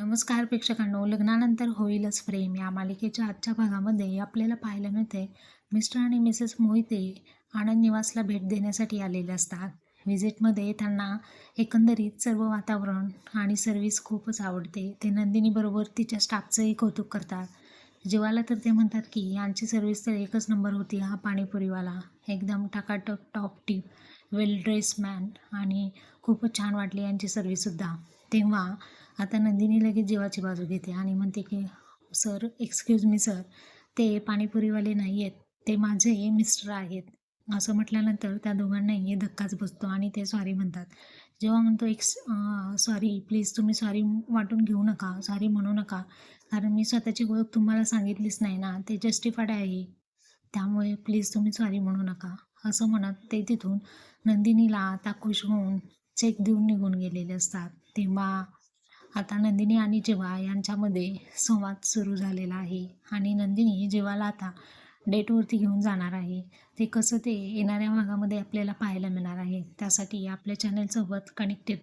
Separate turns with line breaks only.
नमस्कार प्रेक्षकांनो लग्नानंतर होईलच प्रेम. या मालिकेच्या आजच्या भागामध्ये आपल्याला पाहायला मिळते मिस्टर आणि मिसेस मोहिते आनंद निवासला भेट देण्यासाठी आलेले असतात. व्हिजिटमध्ये त्यांना एकंदरीत सर्व वातावरण आणि सर्व्हिस खूपच आवडते. ते नंदिनीबरोबर तिच्या स्टाफचंही कौतुक करतात. जेवायला तर ते म्हणतात की यांची सर्व्हिस तर एकच नंबर होती हा पाणीपुरीवाला. एकदम टाकाटक top tip well dress man आणि खूपच छान वाटली यांची सर्व्हिससुद्धा तेव्हा आता नंदिनी लगेच जीवाची बाजू घेते आणि म्हणते की सर एक्सक्यूज मी सर ते पाणीपुरीवाले नाही आहेत ते माझे मिस्टर आहेत. असं म्हटल्यानंतर त्या दोघांनाही धक्काच बसतो आणि ते सॉरी म्हणतात. जेव्हा म्हणतो एक्स सॉरी प्लीज तुम्ही सॉरी वाटून घेऊ नका. सॉरी म्हणू नका. कारण मी स्वतःची ओळख तुम्हाला सांगितलीच नाही ना. ते जस्टिफाईड आहे. त्यामुळे प्लीज तुम्ही सॉरी म्हणू नका. असं म्हणत ते तिथून नंदिनीला आता खुश होऊन चेक देऊन निघून गेलेले असतात. तेव्हा आता नंदिनी आणि जेव्हा यांच्यामध्ये संवाद सुरू झालेला आहे आणि नंदिनी जेव्हाला आता डेटवरती घेऊन जाणार आहे ते कसं ते येणाऱ्या भागामध्ये आपल्याला पाहायला मिळणार आहे त्यासाठी आपल्या चॅनलसोबत कनेक्टेड